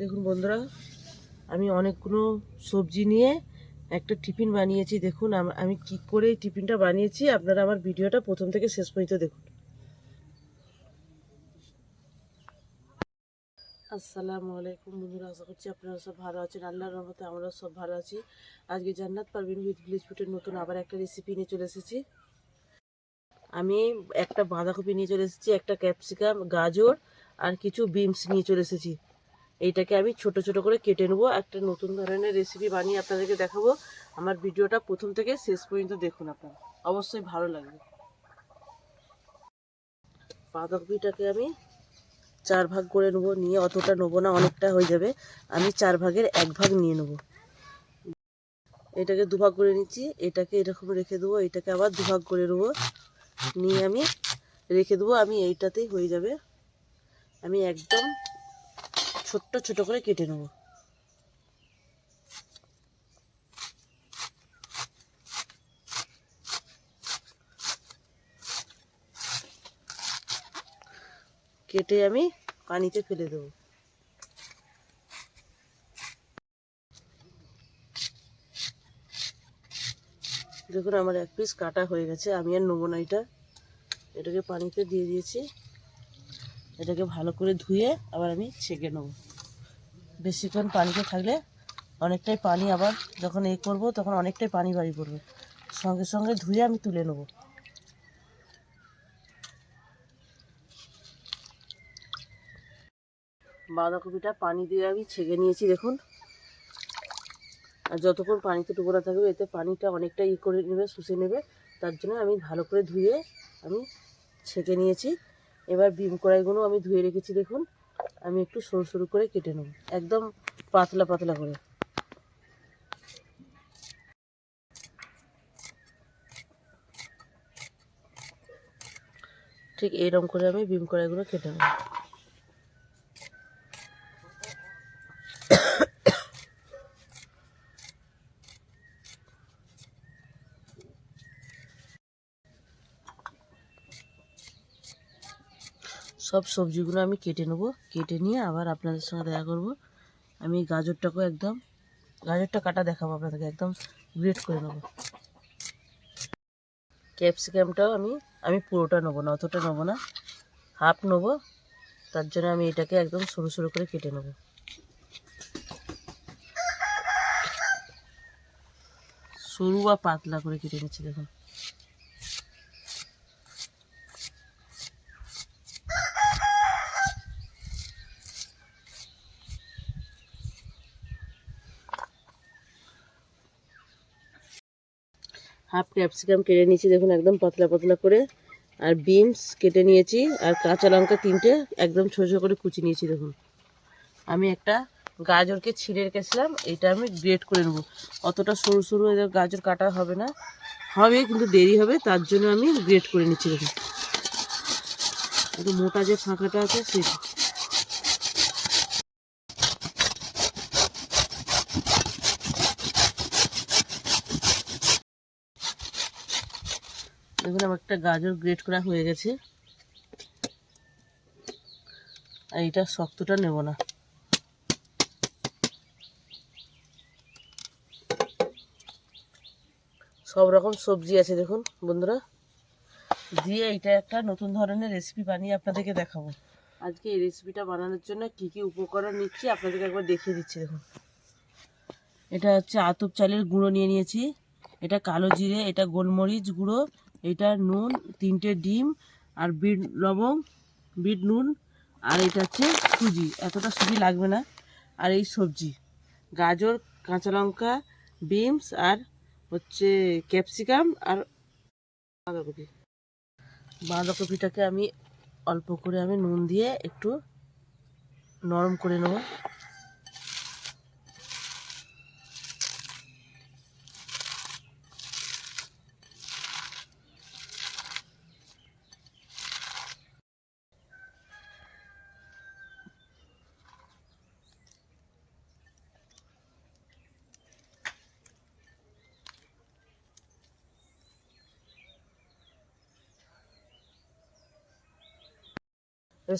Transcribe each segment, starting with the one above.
দেখুন বন্ধুরা, আমি অনেকগুলো সবজি নিয়ে একটা টিফিন বানিয়েছি। দেখুন, আমি কি করে এই টিফিনটা বানিয়েছি, আপনারা আমার ভিডিওটা প্রথম থেকে শেষ পর্যন্ত দেখুন। আসসালামু আলাইকুম বন্ধুরা, আশা করছি আপনারা সব ভালো আছেন। আল্লাহর রহমতে আমরা সব ভালো আছি। আজকে জান্নাত পারবিন উইথ ভিলেজ ফুটের নতুন আবার একটা রেসিপি নিয়ে চলে এসেছি। আমি একটা বাঁধাকপি নিয়ে চলে এসেছি, একটা ক্যাপসিকাম গাজর, আর কিছু বিনস নিয়ে চলে এসেছি। এইটাকে আমি ছোট ছোট করে কেটে নেব। একটা নতুন ধরনের রেসিপি বানিয়ে আপনাদেরকে দেখাবো। আমার ভিডিওটা প্রথম থেকে শেষ পর্যন্ত দেখুন আপনারা। অবশ্যই ভালো লাগবে। বাঁধাকপিটাকে আমি চার ভাগ করে নেব। নিয়ে অতটা নেব না, অনেকটা হয়ে যাবে। আমি চার ভাগের এক ভাগ নিয়ে নেব। এটাকে দুভাগ করে নিচ্ছি। এটাকে এরকম রেখে দেবো। এটাকে আবার দুভাগ করে নেব। নিয়ে আমি রেখে দেবো। আমি এইটাতেই হয়ে যাবে। আমি একদম ছোট্ট ছোট করে কেটে নেব। কেটে আমি পানিতে ফেলে দেবো। দেখুন, আমার এক পিস কাটা হয়ে গেছে, আমি আর নেব না এটা। এটাকে পানিতে দিয়ে দিয়েছি। এটাকে ভালো করে ধুয়ে আবার আমি ছেঁকে নেব। বেশিক্ষণ পানিতে থাকলে অনেকটাই পানি আবার যখন এ করব তখন অনেকটাই পানি বাড়ি পড়বে। সঙ্গে সঙ্গে ধুয়ে আমি তুলে নেব। বাঁধাকপিটা পানি দিয়ে আমি ছেঁকে নিয়েছি, দেখুন। আর যতক্ষণ পানিতে টুকরা থাকবে, এতে পানিটা অনেকটা ই করে নেবে, শুষে নেবে। তার জন্য আমি ভালো করে ধুয়ে আমি ছেঁকে নিয়েছি। এবার ভীম কড়াইগুলো আমি ধুয়ে রেখেছি, দেখুন। আমি একটু সরু সরু করে কেটে নেব। একদম পাতলা পাতলা করে। ঠিক এরকম করে আমি ভীম কড়াইগুলো কেটে নেব। সব সবজিগুলো আমি কেটে নেব। কেটে নিয়ে আবার আপনাদের সঙ্গে দেখা করব। আমি গাজরটাকেও একদম গাজরটা কাটা দেখাবো আপনাদেরকে, একদম গ্রেট করে নেব। ক্যাপসিকামটাও আমি আমি পুরোটা নেব না, অতটা নেব না। হাফ নেব। তার জন্য আমি এটাকে একদম সরু সরু করে কেটে নেব। সরু বা পাতলা করে কেটে নিচ্ছি দেখুন। হাফ ক্যাপসিকাম কেটে নিয়েছি, দেখুন একদম পাতলা পাতলা করে। আর বিনস কেটে নিয়েছি, আর কাঁচা লঙ্কা তিনটে একদম ছোটো ছোটো করে কুচি নিয়েছি, দেখুন। আমি একটা গাজরকে ছিঁড়ে রেখেছিলাম, এটা আমি গ্রেট করে নেব। অতটা সরু সরু গাজর কাটা হবে না। হবে, কিন্তু দেরি হবে, তার জন্য আমি গ্রেট করে নিচ্ছি, দেখুন। একটু মোটা যে ফাঁকাটা আছে সেটা দেখুন, আমার একটা গাজর গ্রেট করা হয়ে গেছে। আর এটা শক্তটা নেব না। সব রকম সবজি আছে দেখুন, বন্ধুরা। দিয়ে এটা একটা নতুন ধরনের রেসিপি বানিয়ে আপনাদেরকে দেখাবো। আজকে এই রেসিপিটা বানানোর জন্য কি কি উপকরণ নিচ্ছি আপনাদেরকে একবার দেখিয়ে দিচ্ছি, দেখুন। এটা হচ্ছে আতপ চালের গুঁড়ো নিয়ে নিয়েছি। এটা কালো জিরে, এটা গোলমরিচ গুঁড়ো এটা নুন, তিনটে ডিম আর বিট লবং বিট নুন আর এটা হচ্ছে সুজি। এতটা সুজি লাগবে না। আর এই সবজি, গাজর, কাঁচা লঙ্কা, বিনস আর হচ্ছে ক্যাপসিকাম আর বাঁধাকপি। বাঁধাকপিটাকে আমি অল্প করে আমি নুন দিয়ে একটু নরম করে নেব।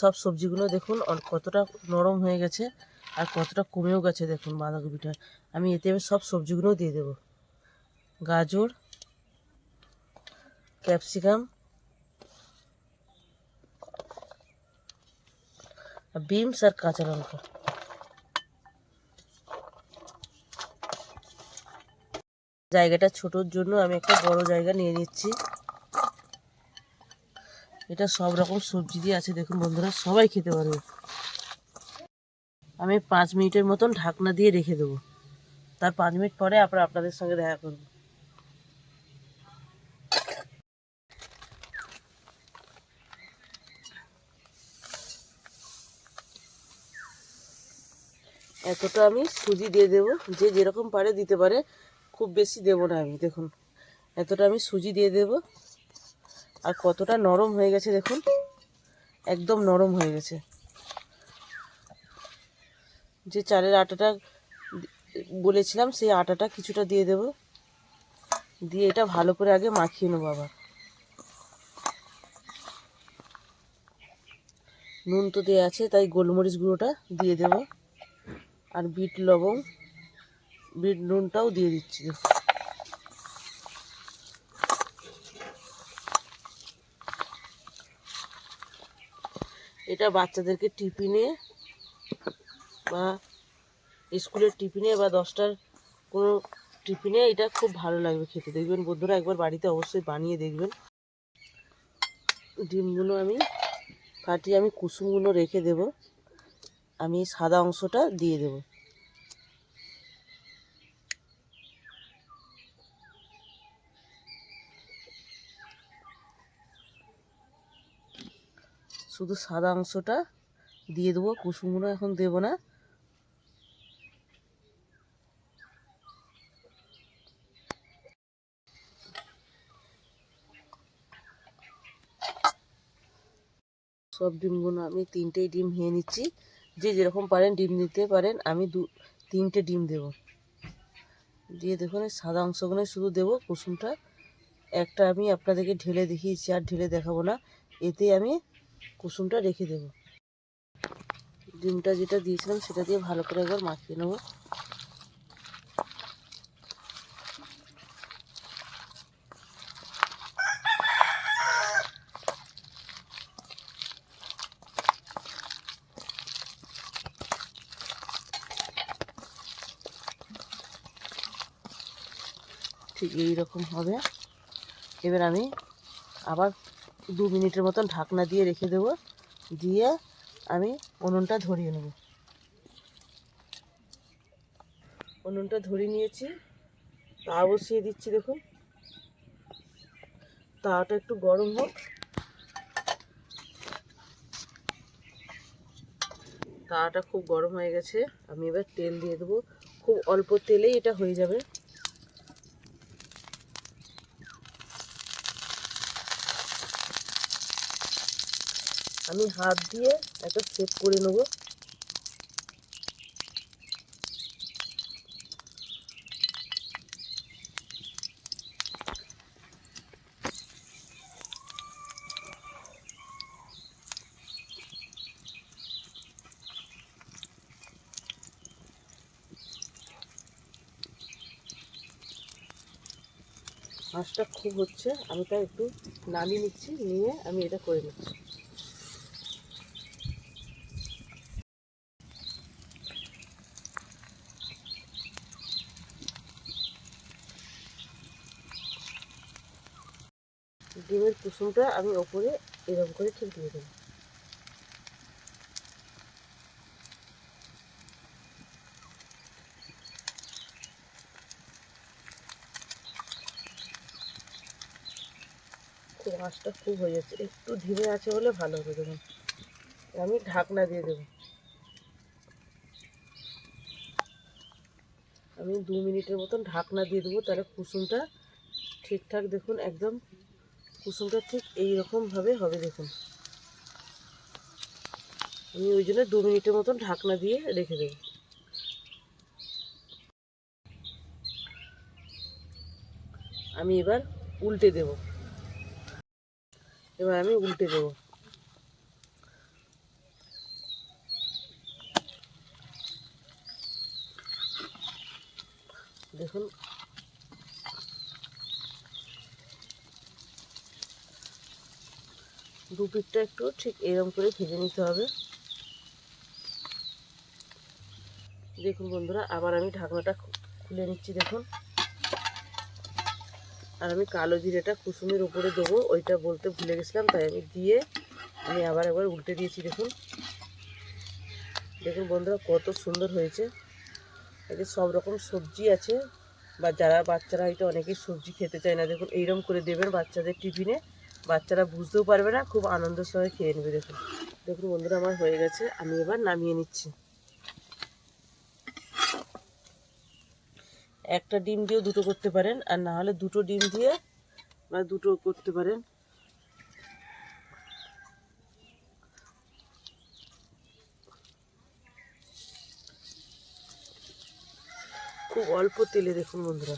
সব সবজিগুলো দেখুন কতটা নরম হয়ে গেছে আর কতটা কমেও গেছে দেখুন বাঁধাকপিটা। আমি এতে সব সবজিগুলো দিয়ে দেবো। গাজর, ক্যাপসিকাম বিমস আর কাঁচা লঙ্কা। জায়গাটা ছোটোর জন্য আমি একটা বড় জায়গা নিয়ে নিচ্ছি। এটা সব রকম সবজি দিয়ে আছে, দেখুন বন্ধুরা, সবাই খেতে পারবে। আমি পাঁচ মিনিটের মতন ঢাকনা দিয়ে রেখে দেবো। তার পাঁচ মিনিট পরে আবার আপনাদের সঙ্গে দেখা করব। এতটা আমি সুজি দিয়ে দেবো, যে যেরকম পারে দিতে পারে, খুব বেশি দেবো না আমি, দেখুন। এতটা আমি সুজি দিয়ে দেবো। আর কতটা নরম হয়ে গেছে দেখুন। একদম নরম হয়ে গেছে। যে চালের আটাটা বলেছিলাম, সেই আটাটা কিছুটা দিয়ে দেব। দিয়ে এটা ভালো করে আগে মাখিয়ে নেব আবার। নুন তো দেওয়া আছে, তাই গোলমরিচ গুঁড়োটা দিয়ে দেব। আর বিট লবণ বিট নুনটাও দিয়ে দিচ্ছি। এটা বাচ্চাদেরকে টিফিনে বা স্কুলের টিফিনে বা দশটার কোনো টিফিনে এটা খুব ভালো লাগবে খেতে। দেখবেন বন্ধুরা একবার বাড়িতে অবশ্যই বানিয়ে দেখবেন। ডিমগুলো আমি ফাটিয়ে আমি কুসুমগুলো রেখে দেব। আমি সাদা অংশটা দিয়ে দেব। শুধু সাদা অংশটা দিয়ে দেবো, কুসুমগুলো এখন দেবো না। সব ডিমগুলো আমি তিনটেই ডিম ভেঙে নিচ্ছি। যে যেরকম পারেন ডিম দিতে পারেন, আমি দু, তিনটে ডিম দেব। দিয়ে দেখুন সাদা অংশগুলো শুধু দেবো, কুসুমটা। একটা আমি আপনাদেরকে ঢেলে দেখিয়েছি, আর ঢেলে দেখাবো না। এতে আমি কুসুমটা রেখে দেব। ডিমটা যেটা দিয়েছিলাম সেটা দিয়ে ভালো করে একবার মাখিয়ে নেব। ঠিক এই রকম হবে। এবার আমি আবার দু মিনিটের মতন ঢাকনা দিয়ে রেখে দেবো। দিয়ে আমি উনুনটা ধরিয়ে নেব। উনুনটা ধরিয়ে নিয়েছি। তা বসিয়ে দিচ্ছি, দেখুন। তাওয়াটা একটু গরম হোক। তাওয়াটা খুব গরম হয়ে গেছে। আমি এবার তেল দিয়ে দেবো। খুব অল্প তেলেই এটা হয়ে যাবে। আমি হাত দিয়ে একটা সেট করে নেব। হাঁসটা খুব হচ্ছে, আমি তাই একটু নামিয়ে নিচ্ছি, নিয়ে আমি এটা করে নিচ্ছি। ডিমের কুসুমটা আমি ওপরে এরকম করে ঠিক দিয়ে দেবো। খুব খুব হয়ে যাচ্ছে। একটু ধীরে আছে হলে ভালো হবে দেখুন। আমি ঢাকনা দিয়ে দেবো। আমি দু মিনিটের মতন ঢাকনা দিয়ে দেবো, তাহলে কুসুমটা ঠিকঠাক দেখুন একদম কুসুমটা ঠিক এইরকমভাবে হবে দেখুন। আমি ওই জন্য দু মিনিটের মতন ঢাকনা দিয়ে রেখে দেব। আমি এবার উল্টে দেব। এবার আমি উল্টে দেব। দেখুন দু পিঠটা একটু ঠিক এরকম করে ভেজে নিতে হবে। দেখুন বন্ধুরা, আবার আমি ঢাকনাটা খুলে নিচ্ছি, দেখুন। আর আমি কালো জিরেটা কুসুমের উপরে দেবো, ওইটা বলতে ভুলে গেছিলাম, তাই আমি দিয়ে আমি আবার একবার উল্টে দিয়েছি, দেখুন। দেখুন বন্ধুরা, কত সুন্দর হয়েছে। এতে সব রকম সবজি আছে, বা যারা বাচ্চারা হয়তো অনেকেই সবজি খেতে চায় না, দেখুন এইরকম করে দেবেন বাচ্চাদের টিফিনে। বাচ্চারা বুঝতেও পারবে না, খুব আনন্দের সঙ্গে খেয়ে নেবে দেখুন। দেখুন বন্ধুরা, আমার হয়ে গেছে, আমি এবার নামিয়ে নিচ্ছি। একটা ডিম দিয়েও দুটো করতে পারেন, আর না হলে দুটো ডিম দিয়ে বা দুটো করতে পারেন। খুব অল্প তেলে দেখুন বন্ধুরা।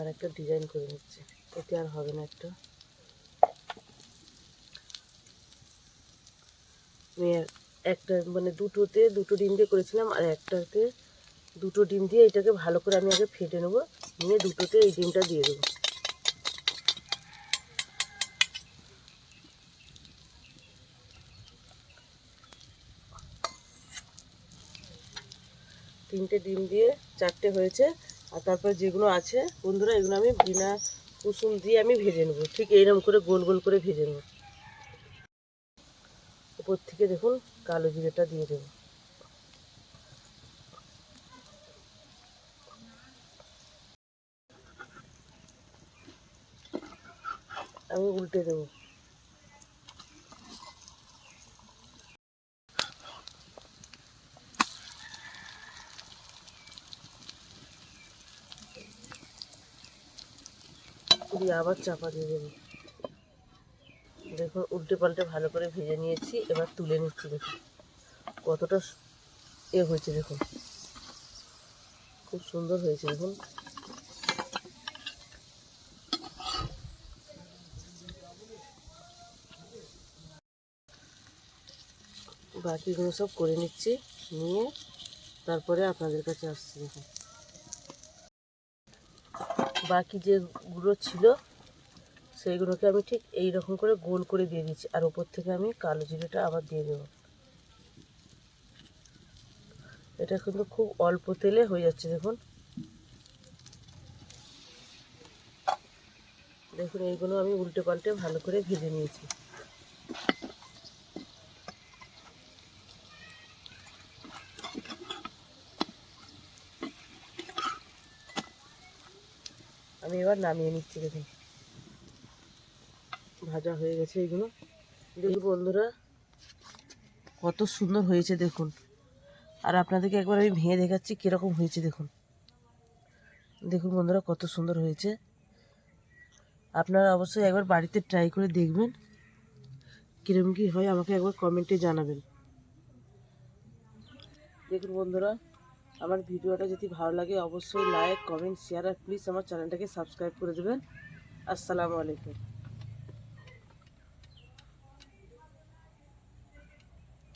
আর একটা ডিজাইন করে নিচ্ছে। এতে আর হবে না একটা। একটা মানে দুটোতে, দুটো ডিম দিয়ে করেছিলাম আর একটাতে দুটো ডিম দিয়ে এটাকে ভালো করে আমি আগে ফেটে নেব, নিয়ে দুটোতে এই ডিমটা দিয়ে দেবো। তিনটে ডিম দিয়ে চারটে হয়েছে। আর তারপর যেগুলো আছে, বন্ধুরা, এগুলো আমি বিনা কুসুম দিয়ে আমি ভেজে নেব। ঠিক এইরকম করে গোল গোল করে ভেজে নেব। উপর থেকে দেখুন কালো জিরেটা দিয়ে দেবো। আমি উল্টে দেবো। দিয়ে আবার চাপা দিয়ে দেবো। দেখুন, উল্টে পাল্টে ভালো করে ভেজে নিয়েছি, এবার তুলে নিচ্ছি, দেখুন। কতটা এ হয়েছে, দেখুন। খুব সুন্দর হয়েছে, দেখুন। বাকিগুলো সব করে নিচ্ছি, নিয়ে তারপরে আপনাদের কাছে আসছি, দেখুন। বাকি যে গুঁড়ো ছিল, সেইগুলোকে আমি ঠিক এই রকম করে গোল করে দিয়ে দিচ্ছি। আর ওপর থেকে আমি কালো জিরেটা আবার দিয়ে দেবো। এটা কিন্তু খুব অল্প তেলে হয়ে যাচ্ছে, দেখুন। দেখুন, এইগুলো আমি উল্টে পাল্টে ভালো করে ভেজে নিয়েছি আমি এবার নামিয়ে নিচ্ছি দেখুন ভাজা হয়ে গেছে এগুলো। দেখুন বন্ধুরা, কত সুন্দর হয়েছে দেখুন। আর আপনাদেরকে একবার আমি ভেঙে দেখাচ্ছি কীরকম হয়েছে দেখুন। দেখুন বন্ধুরা, কত সুন্দর হয়েছে। আপনারা অবশ্যই একবার বাড়িতে ট্রাই করে দেখবেন। কীরকম কী হয় আমাকে একবার কমেন্টে জানাবেন। দেখুন বন্ধুরা আমার ভিডিওটা যদি ভালো লাগে অবশ্যই লাইক কমেন্ট শেয়ার আর প্লিজ আমার চ্যানেলটাকে সাবস্ক্রাইব করে দেবেন। আসসালামু আলাইকুম।